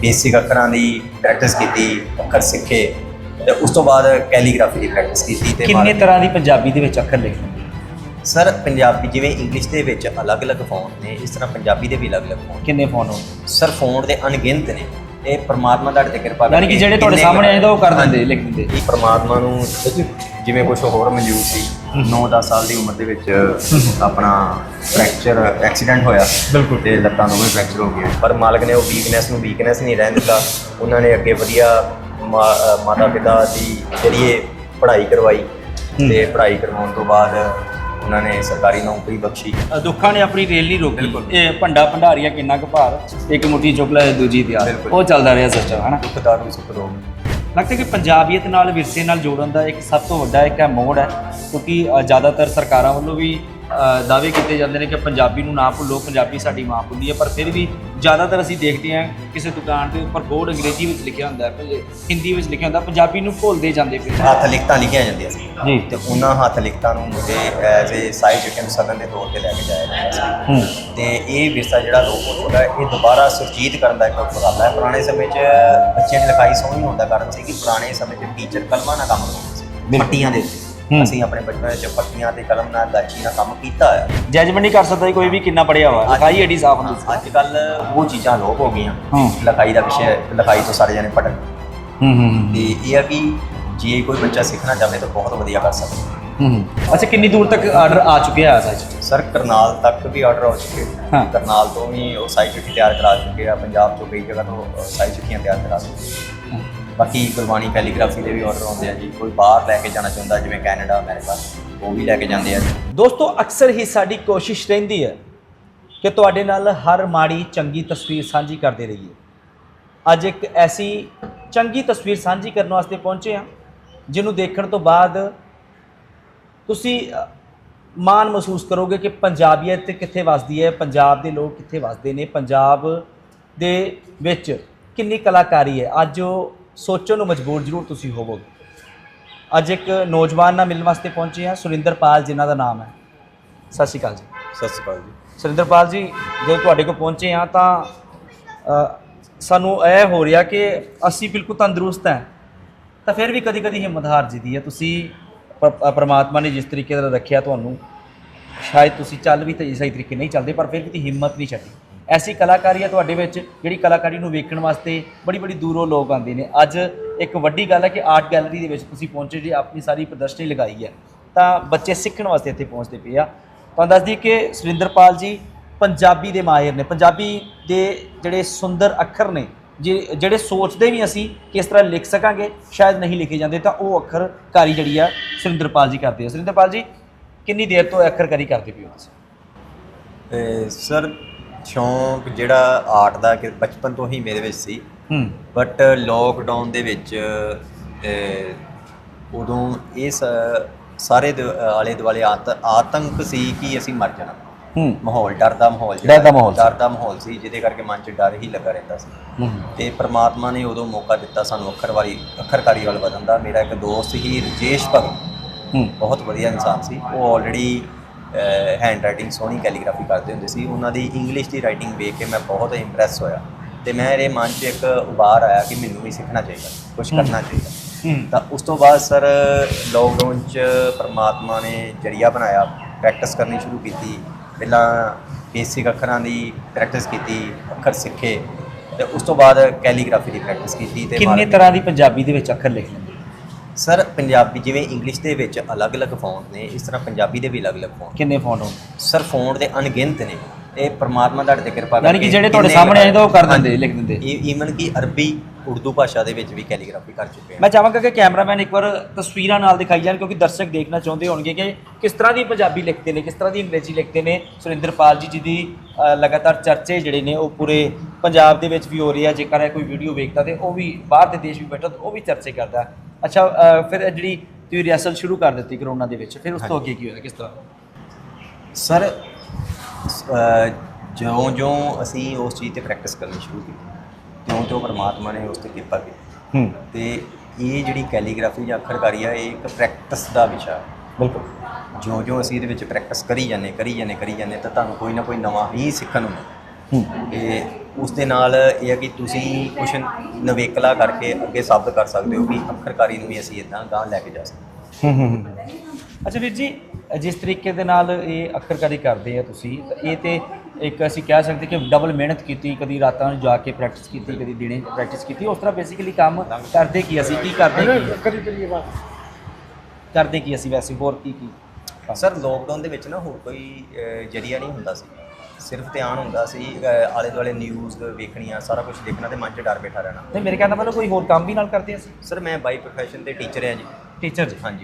Basic ਅੱਖਰਾਂ ਦੀ practice ਕੀਤੀ ਅੱਖਰ ਸਿੱਖੇ ਤੇ ਉਸ ਤੋਂ ਬਾਅਦ ਕੈਲੀਗ੍ਰਾਫੀ ਦੀ ਪ੍ਰੈਕਟਿਸ ਕੀਤੀ ਤੇ ਕਿੰਨੇ ਤਰ੍ਹਾਂ ਦੀ ਪੰਜਾਬੀ ਦੇ ਵਿੱਚ ਅੱਖਰ ਲਿਖਦੇ ਸਰ ਪੰਜਾਬੀ ਜਿਵੇਂ ਇੰਗਲਿਸ਼ ਦੇ ਵਿੱਚ ਅਲੱਗ-ਅਲੱਗ ਫੌਂਟ ਨੇ ਇਸ ਤਰ੍ਹਾਂ ਪੰਜਾਬੀ ਦੇ ਵੀ ਅਲੱਗ-ਅਲੱਗ ਫੌਂਟ ਕਿੰਨੇ ਫੋਨ ਹੋ ਸਰ ਫੌਂਟ ਦੇ ਅਣਗਿਣਤ ਨੇ। ਇਹ ਪ੍ਰਮਾਤਮਾ ਤੁਹਾਡੇ ਤੇ ਕਿਰਪਾ ਯਾਨੀ ਕਿ ਜਿਹੜੇ ਤੁਹਾਡੇ ਸਾਹਮਣੇ ਆਏ ਤਾਂ ਉਹ ਕਰ ਦਿੰਦੇ। ਲਿਖ ਦਿੰਦੇ। ਇਹ ਪ੍ਰਮਾਤਮਾ ਨੂੰ ਜਿਵੇਂ ਕੁਝ ਹੋਰ ਮਨਜ਼ੂਰ ਸੀ 9-10 ਸਾਲ ਦੀ ਉਮਰ ਦੇ ਵਿੱਚ ਆਪਣਾ ਫ੍ਰੈਕਚਰ ਐਕਸੀਡੈਂਟ ਹੋਇਆ ਬਿਲਕੁਲ। ਤੇ ਲੱਤਾਂ ਦੋਵੇਂ ਫ੍ਰੈਕਚਰ ਹੋ ਗਈਆਂ। ਪਰ ਮਾਲਕ ਨੇ ਉਹ ਵੀਕਨੈਸ ਨੂੰ ਵੀਕਨੈਸ ਨਹੀਂ ਰਹਿਣ ਦਿੱਤਾ। ਉਹਨਾਂ ਨੇ ਅੱਗੇ ਵਧੀਆ ਮਾਤਾ ਪਿਤਾ ਦੀ ਜਰੀਏ ਪੜ੍ਹਾਈ ਕਰਵਾਈ ਤੇ ਪੜ੍ਹਾਈ ਕਰਵਾਉਣ ਤੋਂ ਬਾਅਦ ਉਹਨਾਂ ਨੇ ਸਰਕਾਰੀ ਨੌਕਰੀ ਬਖਸ਼ੀ। ਦੁੱਖਾਂ ਨੇ ਆਪਣੀ ਰੇਲ ਨਹੀਂ ਰੋਕੀ। ਬਿਲਕੁਲ। ਇਹ ਭੰਡਾ ਭੰਡਾਰੀਆ ਕਿੰਨਾ ਕੁ ਭਾਰ ਇੱਕ ਮੁੱਠੀ ਚੁੱਕ ਲੈ ਦੂਜੀ ਤਿਆਰ। ਉਹ ਚੱਲਦਾ ਰਿਹਾ ਸਿਸਟਮ ਹਨਾ? ਦੁੱਖ ਦਾਰੂ ਸੁੱਖ ਰੋਗ ਲੱਗਦਾ ਕਿ ਪੰਜਾਬੀਅਤ ਨਾਲ ਵਿਰਸੇ ਨਾਲ ਜੋੜਨ ਦਾ ਇੱਕ ਸਭ ਤੋਂ ਵੱਡਾ ਇੱਕ ਹੈ ਮੋੜ ਹੈ ਕਿਉਂਕਿ ਅ, ਜ਼ਿਆਦਾਤਰ ਸਰਕਾਰਾਂ ਵੱਲੋਂ ਵੀ ਦਾਅਵੇ ਕੀਤੇ ਜਾਂਦੇ ਨੇ ਕਿ ਪੰਜਾਬੀ ਨੂੰ ਨਾ ਭੁੱਲੋ ਪੰਜਾਬੀ ਸਾਡੀ ਮਾਂ ਬੋਲੀ ਹੈ ਪਰ ਫਿਰ ਵੀ ਜ਼ਿਆਦਾਤਰ ਅਸੀਂ ਦੇਖਦੇ ਹਾਂ ਕਿਸੇ ਦੁਕਾਨ ਦੇ ਉੱਪਰ ਬੋਰਡ ਅੰਗਰੇਜ਼ੀ ਵਿੱਚ ਲਿਖਿਆ ਹੁੰਦਾ ਹੈ ਹਿੰਦੀ ਵਿੱਚ ਲਿਖਿਆ ਹੁੰਦਾ ਪੰਜਾਬੀ ਨੂੰ ਭੁੱਲਦੇ ਜਾਂਦੇ ਪਏ ਹੱਥ ਲਿਖਤਾਂ ਲਿਖੀਆਂ ਜਾਂਦੀਆਂ ਸੀ ਜੀ। ਤੇ ਉਹਨਾਂ ਹੱਥ ਲਿਖਤਾਂ ਨੂੰ ਮੁਝੇ ਐਜ਼ ਏ ਸਾਇੰਟਿਫਿਕ ਸਦਨ ਦੇ ਤੌਰ ਤੇ ਲੈ ਕੇ ਜਾਇਆ ਜਾਂਦਾ ਸੀ। ਹੂੰ। ਤੇ ਇਹ ਵਿਰਸਾ ਜਿਹੜਾ ਚੁੱਕਾ ਹੈ ਇਹ ਦੁਬਾਰਾ ਸੁਰਜੀਤ ਕਰਨ ਦਾ ਇੱਕ ਉਪਰਾਲਾ ਹੈ। ਪੁਰਾਣੇ ਸਮੇਂ 'ਚ ਬੱਚਿਆਂ ਦੀ ਲਿਖਾਈ ਸੋਹਣੀ ਹੋਣ ਦਾ ਕਾਰਨ ਸੀ ਕਿ ਪੁਰਾਣੇ ਸਮੇਂ 'ਚ ਟੀਚਰ ਕਲਮਾਂ ਨਾਲ ਕੰਮ ਕਰਦੇ ਸੀ। ਪੱਟੀਆਂ ਦੇ ਉੱਤੇ। ਅਸੀਂ ਆਪਣੇ ਬਚਪਨ 'ਚ ਪੱਟੀਆਂ ਤੇ ਕਲਮ ਨਾਲ ਗਾਚੀ ਨਾਲ ਕੰਮ ਕੀਤਾ ਹੈ ਜੱਜਮੈਂਟ ਨਹੀਂ ਕਰ ਸਕਦਾ ਕੋਈ ਵੀ ਕਿੰਨਾ ਪੜਿਆ ਹੋਇਆ। ਲਿਖਾਈ ਐਡੀ ਸਾਫ਼ ਹੁੰਦੀ ਅੱਜ ਕੱਲ ਉਹ ਚੀਜ਼ਾਂ ਲੋਪ ਹੋ ਗਈਆਂ। ਲਿਖਾਈ ਦਾ ਵਿਸ਼ੇ ਲਿਖਾਈ ਤੋਂ ਸਾਰੇ ਜਣੇ ਪੜਨ ਹੂੰ ਹੂੰ ਤੇ ਇਹ ਆ ਕਿ ਜੇ ਕੋਈ ਬੱਚਾ ਸਿੱਖਣਾ ਚਾਹੇ ਤਾਂ ਬਹੁਤ ਵਧੀਆ ਕਰ ਸਕਦਾ। ਹੂੰ ਅੱਛਾ ਕਿੰਨੀ ਦੂਰ ਤੱਕ ਆਰਡਰ ਆ ਚੁੱਕਿਆ ਹੈ ਸੱਚ ਸਰ ਕਰਨਾਲ ਤੱਕ ਵੀ ਆਰਡਰ ਹੋ ਚੁੱਕੇ ਹਾਂ। ਕਰਨਾਲ ਤੋਂ ਵੀ ਉਹ ਸਾਈ ਚਿੱਠੀ ਤਿਆਰ ਕਰਾ ਚੁੱਕੇ ਆ। ਪੰਜਾਬ ਤੋਂ ਕਈ ਜਗ੍ਹਾ ਤੋਂ ਅ, ਸਾਈ ਚਿੱਠੀਆਂ ਤਿਆਰ ਕਰਾ ਚੁੱਕੇ ਆ। ਬਾਕੀ ਗੁਰਬਾਣੀ ਕੈਲੀਗ੍ਰਾਫੀ ਦੇ ਵੀ ਆਰਡਰ ਆਉਂਦੇ ਆ ਜੀ। ਕੋਈ ਬਾਹਰ ਲੈ ਕੇ ਜਾਣਾ ਚਾਹੁੰਦਾ ਜਿਵੇਂ ਕੈਨੇਡਾ ਅਮਰੀਕਾ ਉਹ ਵੀ ਲੈ ਕੇ ਜਾਂਦੇ ਆ ਦੋਸਤੋ ਅਕਸਰ ਹੀ ਸਾਡੀ ਕੋਸ਼ਿਸ਼ ਰਹਿੰਦੀ ਹੈ ਕਿ ਤੁਹਾਡੇ ਨਾਲ ਹਰ ਮਾੜੀ ਚੰਗੀ ਤਸਵੀਰ ਸਾਂਝੀ ਕਰਦੇ ਰਹੀਏ। ਅੱਜ ਇੱਕ ਐਸੀ ਚੰਗੀ ਤਸਵੀਰ ਸਾਂਝੀ ਕਰਨ ਵਾਸਤੇ ਪਹੁੰਚੇ ਹਾਂ ਜਿਹਨੂੰ ਦੇਖਣ ਤੋਂ ਬਾਅਦ ਤੁਸੀਂ ਮਾਣ ਮਹਿਸੂਸ ਕਰੋਗੇ ਕਿ ਪੰਜਾਬੀਅਤ ਕਿੱਥੇ ਵਸਦੀ ਹੈ ਪੰਜਾਬ ਦੇ ਲੋਕ ਕਿੱਥੇ ਵਸਦੇ ਨੇ ਪੰਜਾਬ ਦੇ ਵਿੱਚ ਕਿੰਨੀ ਕਲਾਕਾਰੀ ਹੈ। ਅੱਜ ਉਹ ਸੋਚਣ ਨੂੰ ਮਜਬੂਰ ਜ਼ਰੂਰ ਤੁਸੀਂ ਹੋਵੋਗੇ। ਅੱਜ ਇੱਕ ਨੌਜਵਾਨ ਨਾਲ ਮਿਲਣ ਵਾਸਤੇ ਪਹੁੰਚੇ ਹਾਂ ਸੁਰਿੰਦਰਪਾਲ ਜਿਨ੍ਹਾਂ ਦਾ ਨਾਮ ਹੈ। ਸਤਿ ਸ਼੍ਰੀ ਅਕਾਲ ਜੀ। ਸਤਿ ਸ਼੍ਰੀ ਅਕਾਲ ਜੀ। ਸੁਰਿੰਦਰਪਾਲ ਜੀ ਜਦੋਂ ਤੁਹਾਡੇ ਕੋਲ ਪਹੁੰਚੇ ਹਾਂ ਤਾਂ ਸਾਨੂੰ ਇਹ ਹੋ ਰਿਹਾ ਕਿ ਅਸੀਂ ਬਿਲਕੁਲ ਤੰਦਰੁਸਤ ਹਾਂ। ਤਾਂ ਫਿਰ ਵੀ ਕਦੀ ਕਦੀ ਹਿੰਮਤ ਹਾਰ ਜਿੱਦੀ ਹੈ। ਤੁਸੀਂ ਪ- ਪ੍ਰਮਾਤਮਾ ਨੇ ਜਿਸ ਤਰੀਕੇ ਨਾਲ ਰੱਖਿਆ ਤੁਹਾਨੂੰ, ਸ਼ਾਇਦ ਤੁਸੀਂ ਚੱਲ ਵੀ ਤਾਂ ਸਹੀ ਤਰੀਕੇ ਨਹੀਂ ਚੱਲਦੇ, ਪਰ ਫਿਰ ਵੀ ਤੁਸੀਂ ਹਿੰਮਤ ਨਹੀਂ ਛੱਡੀ। ਐਸੀ ਕਲਾਕਾਰੀ ਹੈ ਤੁਹਾਡੇ ਵਿੱਚ, ਜਿਹੜੀ ਕਲਾਕਾਰੀ ਨੂੰ ਵੇਖਣ ਵਾਸਤੇ ਬੜੀ ਬੜੀ ਦੂਰੋਂ ਲੋਕ ਆਉਂਦੇ ਨੇ। ਅੱਜ ਇੱਕ ਵੱਡੀ ਗੱਲ ਹੈ ਕਿ ਆਰਟ ਗੈਲਰੀ ਦੇ ਵਿੱਚ ਤੁਸੀਂ ਪਹੁੰਚੇ ਜੀ, ਆਪਣੀ ਸਾਰੀ ਪ੍ਰਦਰਸ਼ਨੀ ਲਗਾਈ ਹੈ ਤਾਂ ਬੱਚੇ ਸਿੱਖਣ ਵਾਸਤੇ ਇੱਥੇ ਪਹੁੰਚਦੇ ਪਏ ਆ। ਤੁਹਾਨੂੰ ਦੱਸ ਦਈਏ ਕਿ ਸੁਰਿੰਦਰਪਾਲ ਜੀ ਪੰਜਾਬੀ ਦੇ ਮਾਹਿਰ ਨੇ, ਪੰਜਾਬੀ ਦੇ ਜਿਹੜੇ ਸੁੰਦਰ ਅੱਖਰ ਨੇ ਜੇ ਜਿਹੜੇ ਸੋਚਦੇ ਵੀ ਅਸੀਂ ਕਿਸ ਤਰ੍ਹਾਂ ਲਿਖ ਸਕਾਂਗੇ ਸ਼ਾਇਦ ਨਹੀਂ ਲਿਖੇ ਜਾਂਦੇ ਤਾਂ ਉਹ ਅੱਖਰ ਕਾਰੀ ਜਿਹੜੀ ਆ ਸੁਰਿੰਦਰਪਾਲ ਜੀ ਕਰਦੇ ਆ। ਸੁਰਿੰਦਰਪਾਲ ਜੀ ਕਿੰਨੀ ਦੇਰ ਤੋਂ ਇਹ ਅੱਖਰਕਾਰੀ ਕਰਦੇ ਪਏ ਹੋ ਤੁਸੀਂ? ਤੇ ਸਰ ਸ਼ੌਂਕ ਜਿਹੜਾ ਆਰਟ ਦਾ ਕਿ ਬਚਪਨ ਤੋਂ ਹੀ ਮੇਰੇ ਵਿੱਚ ਸੀ। ਹੂੰ। ਬਟ ਲੋਕਡਾਊਨ ਦੇ ਵਿੱਚ ਉਦੋਂ ਇਹ ਸਾਰੇ ਆਲੇ ਦੁਆਲੇ ਆਤ- ਆਤੰਕ ਸੀ ਕਿ ਅਸੀਂ ਮਰ ਜਾਣਾ। ਹੂੰ। ਮਾਹੌਲ ਡਰ ਦਾ ਮਾਹੌਲ ਡਰ ਦਾ ਮਾਹੌਲ ਸੀ। ਡਰ ਦਾ ਮਾਹੌਲ ਸੀ ਜਿਹਦੇ ਕਰਕੇ ਮਨ 'ਚ ਡਰ ਹੀ ਲੱਗਾ ਰਹਿੰਦਾ ਸੀ। ਹੂੰ। ਤੇ ਪ੍ਰਮਾਤਮਾ ਨੇ ਉਦੋਂ ਮੌਕਾ ਦਿੱਤਾ ਸਾਨੂੰ ਅੱਖਰ ਵਾਲੀ ਅੱਖਰਕਾਰੀ ਵੱਲ ਵਧਣ ਦਾ। ਮੇਰਾ ਇੱਕ ਦੋਸਤ ਹੀ ਰਜੇਸ਼ ਭਗਤ। ਹੂੰ। ਬਹੁਤ ਵਧੀਆ ਇਨਸਾਨ ਸੀ। ਉਹ ਆਲਰੇਡੀ ਹੈਂਡ ਰਾਈਟਿੰਗ ਸੋਹਣੀ ਕੈਲੀਗ੍ਰਾਫੀ ਕਰਦੇ ਹੁੰਦੇ ਸੀ। ਉਹਨਾਂ ਦੀ ਇੰਗਲਿਸ਼ ਦੀ ਰਾਈਟਿੰਗ ਵੇਖ ਕੇ ਮੈਂ ਬਹੁਤ ਇੰਪ੍ਰੈਸ ਹੋਇਆ। ਤੇ ਮੇਰੇ ਮਨ 'ਚ ਇੱਕ ਉਬਾਰ ਆਇਆ ਕਿ ਮੈਨੂੰ ਵੀ ਸਿੱਖਣਾ ਚਾਹੀਦਾ ਕੁਝ ਕਰਨਾ ਚਾਹੀਦਾ। ਹੂੰ। ਤਾਂ ਉਸ ਤੋਂ ਬਾਅਦ ਸਰ ਲੋਕਡਾਊਨ 'ਚ ਪ੍ਰਮਾਤਮਾ ਨੇ ਜਰੀਆ ਬਣਾਇਆ ਪ੍ਰੈਕਟਿਸ ਕਰਨੀ ਸ਼ੁਰੂ ਕੀਤੀ। ਪਹਿਲਾਂ ਬੇਸਿਕ ਅੱਖਰਾਂ ਦੀ ਪ੍ਰੈਕਟਿਸ ਕੀਤੀ ਅੱਖਰ ਸਿੱਖੇ ਤੇ ਉਸ ਤੋਂ ਬਾਅਦ ਕੈਲੀਗ੍ਰਾਫੀ ਦੀ ਪ੍ਰੈਕਟਿਸ ਕੀਤੀ ਤੇ ਕਿੰਨੇ ਤਰ੍ਹਾਂ ਦੀ ਪੰਜਾਬੀ ਦੇ ਵਿੱਚ ਅੱਖਰ ਲਿਖ ਲੈਂਦੇ ਸਰ ਪੰਜਾਬੀ ਜਿਵੇਂ ਇੰਗਲਿਸ਼ ਦੇ ਵਿੱਚ ਅਲੱਗ-ਅਲੱਗ ਫੌਂਟ ਨੇ ਇਸ ਤਰ੍ਹਾਂ ਪੰਜਾਬੀ ਦੇ ਵੀ ਅਲੱਗ-ਅਲੱਗ ਫੌਂਟ ਕਿੰਨੇ ਫੌਂਟ ਹੋਣ ਸਰ ਫੌਂਟ ਦੇ ਅਣਗਿਣਤ ਨੇ ਇਹ ਪ੍ਰਮਾਤਮਾ ਤੁਹਾਡੇ ਤੇ ਕਿਰਪਾ ਯਾਨੀ ਕਿ ਜਿਹੜੇ ਤੁਹਾਡੇ ਸਾਹਮਣੇ ਆਏ ਤਾਂ ਉਹ ਕਰ ਦਿੰਦੇ। ਲਿਖ ਦਿੰਦੇ। ਇਹ ਈਵਨ ਕਿ ਅਰਬੀ ਉਰਦੂ ਭਾਸ਼ਾ ਦੇ ਵਿੱਚ ਵੀ ਕੈਲੀਗ੍ਰਾਫੀ ਕਰ ਚੁੱਕੇ ਆ ਮੈਂ ਚਾਹਾਂਗਾ ਕਿ ਕੈਮਰਾਮੈਨ ਇੱਕ ਵਾਰ ਤਸਵੀਰਾਂ ਨਾਲ ਦਿਖਾਈ ਜਾਣ ਕਿਉਂਕਿ ਦਰਸ਼ਕ ਦੇਖਣਾ ਚਾਹੁੰਦੇ ਹੋਣਗੇ ਕਿ ਕਿਸ ਤਰ੍ਹਾਂ ਦੀ ਪੰਜਾਬੀ ਲਿਖਦੇ ਨੇ ਕਿਸ ਤਰ੍ਹਾਂ ਦੀ ਅੰਗਰੇਜ਼ੀ ਲਿਖਦੇ ਨੇ। ਸੁਰਿੰਦਰਪਾਲ ਜੀ ਜਿਹਦੀ ਲਗਾਤਾਰ ਚਰਚੇ ਜਿਹੜੇ ਨੇ ਉਹ ਪੂਰੇ ਪੰਜਾਬ ਦੇ ਵਿੱਚ ਵੀ ਹੋ ਰਹੀ ਆ। ਜੇਕਰ ਇਹ ਕੋਈ ਵੀਡੀਓ ਵੇਖਦਾ ਤੇ ਉਹ ਵੀ ਬਾਹਰ ਦੇ ਦੇਸ਼ ਵੀ ਬੈਠਾ ਉਹ ਵੀ ਚਰਚੇ ਕਰਦਾ। ਅੱਛਾ ਫਿਰ ਜਿਹੜੀ ਤੁਸੀਂ ਰਿਹਰਸਲ ਸ਼ੁਰੂ ਕਰ ਦਿੱਤੀ ਕਰੋਨਾ ਦੇ ਵਿੱਚ ਫਿਰ ਉਸ ਤੋਂ ਅੱਗੇ ਕੀ ਹੋਇਆ ਕਿਸ ਤਰ੍ਹਾਂ? ਸਰ ਜਿਉਂ-ਜਿਉਂ ਅਸੀਂ ਉਸ ਚੀਜ਼ ਤੇ ਪ੍ਰੈਕਟਿਸ ਕਰਨੀ ਸ਼ੁਰੂ ਕੀਤੀ। ਤਿਉਂ-ਤਿਉਂ ਪਰਮਾਤਮਾ ਨੇ ਉਸ ਤੇ ਕਿਰਪਾ ਕੀਤੀ। ਹੂੰ। ਤੇ ਇਹ ਜਿਹੜੀ ਕੈਲੀਗ੍ਰਾਫੀ ਜਾਂ ਅੱਖਰਕਾਰੀ ਆ ਇਹ ਇੱਕ ਪ੍ਰੈਕਟਿਸ ਦਾ ਵਿਸ਼ਾ ਹੈ ਬਿਲਕੁਲ। ਜਿਉਂ-ਜਿਉਂ ਅਸੀਂ ਇਹਦੇ ਵਿੱਚ ਪ੍ਰੈਕਟਿਸ ਕਰੀ ਜਾਂਦੇ ਕਰੀ ਜਾਂਦੇ ਕਰੀ ਜਾਂਦੇ ਤਾਂ ਤੁਹਾਨੂੰ ਕੋਈ ਨਾ ਕੋਈ ਨਵਾਂ ਹੀ ਸਿੱਖਣ ਨੂੰ ਮਿਲਦਾ। ਹੂੰ ਤੇ ਉਸ ਦੇ ਨਾਲ ਇਹ ਹੈ ਕਿ ਤੁਸੀਂ ਕੁਝ ਨਵੇਕਲਾ ਕਰਕੇ ਅੱਗੇ ਸਾਬਤ ਕਰ ਸਕਦੇ ਹੋ ਵੀ ਅੱਖਰਕਾਰੀ ਨੂੰ ਵੀ ਅਸੀਂ ਇਦਾਂ ਗਾਂ ਲੈ ਕੇ ਜਾ ਸਕਦੇ ਹਾਂ। ਅੱਛਾ ਵੀਰ ਜੀ ਜਿਸ ਤਰੀਕੇ ਦੇ ਨਾਲ ਇਹ ਅੱਖਰਕਾਰੀ ਕਰਦੇ ਆ ਤੁਸੀਂ ਤਾਂ ਇਹ ਤੇ ਇੱਕ ਅਸੀਂ ਕਹਿ ਸਕਦੇ ਕਿ ਡਬਲ ਮਿਹਨਤ ਕੀਤੀ ਕਦੀ ਰਾਤਾਂ ਨੂੰ ਜਾ ਕੇ ਪ੍ਰੈਕਟਿਸ ਕੀਤੀ ਕਦੀ ਦਿਨੇ ਪ੍ਰੈਕਟਿਸ ਕੀਤੀ। ਉਸ ਤਰ੍ਹਾਂ ਬੇਸਿਕਲੀ ਕੰਮ ਕਰਦੇ ਕੀ ਅਸੀਂ ਕੀ ਕਰਦੇ ਕੀ ਕਰੀ ਕਰੀ ਬਾਤ ਕਰਦੇ ਕੀ ਅਸੀਂ ਵੈਸੇ ਹੋਰ ਕੀ ਕੀ? ਸਰ ਲੋਕਡਾਊਨ ਦੇ ਵਿੱਚ ਨਾ ਹੋਰ ਕੋਈ ਜਰੀਆ ਨਹੀਂ ਹੁੰਦਾ ਸੀ। ਸਿਰਫ ਧਿਆਨ ਹੁੰਦਾ ਸੀ ਆਲੇ ਦੁਆਲੇ ਨਿਊਜ਼ ਵੇਖਣੀਆਂ ਸਾਰਾ ਕੁਝ ਦੇਖਣਾ ਤੇ ਮਨ 'ਚ ਡਰ ਬੈਠਾ ਰਹਿਣਾ। ਤੇ ਮੇਰੇ ਕਹਿੰਦਾ ਮਤਲਬ ਕੋਈ ਹੋਰ ਕੰਮ ਵੀ ਨਾਲ ਕਰਦੇ ਅਸੀਂ? ਸਰ ਮੈਂ ਬਾਈ ਪ੍ਰੋਫੈਸ਼ਨ ਤੇ ਟੀਚਰ ਹਾਂ ਜੀ। ਟੀਚਰ ਜੀ। ਹਾਂਜੀ।